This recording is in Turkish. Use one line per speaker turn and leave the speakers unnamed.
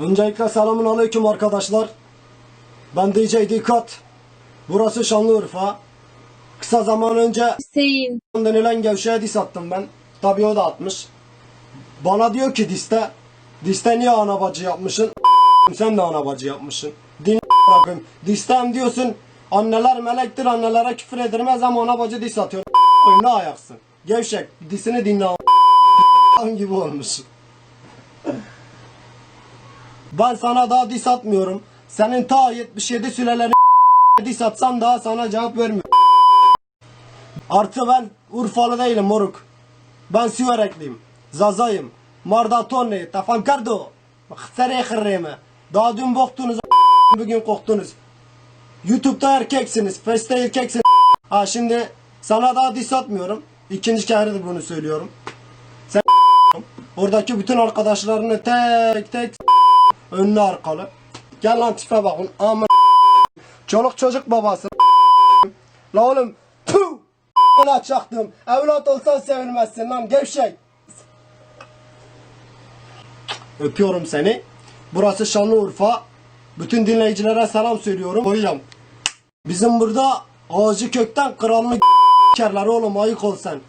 Öncelikle selamun aleyküm arkadaşlar. Ben DJ Dikkat. Burası Şanlıurfa. Kısa zaman önce
Hüseyin,
denilen gevşeye dis attım ben. Tabii o da atmış. Bana diyor ki diste. Diste niye ana bacı yapmışsın? Sen de ana bacı yapmışsın. Din Rabbim. Distem diyorsun. Anneler melektir annelere küfür edilmez ama ana bacı dis atıyor. ne ayaksın? Gevşek. Disini dinle. gibi olmuş. Ben sana daha dis atmıyorum. Senin ta 77 sülelerini dis atsam daha sana cevap vermiyorum. Artı ben Urfalı değilim moruk. Ben Siverekliyim. Zazayım. Mardatoni. Tafan kardo. Xtere xirreme. Daha dün boktunuz. Bugün koktunuz. Youtube'da erkeksiniz. Face'te erkeksiniz. Ha şimdi sana daha dis atmıyorum. İkinci keredir bunu söylüyorum. Sen Oradaki bütün arkadaşlarını tek tek önüne arkalı. Gel lan tipe bakın. Aman Çoluk çocuk babası. La oğlum. Puh. Ona çaktım. Evlat olsan sevilmezsin lan gevşek. Öpüyorum seni. Burası Şanlıurfa. Bütün dinleyicilere selam söylüyorum. Hocam. Bizim burada ağacı kökten kralını kerler oğlum ayık ol sen.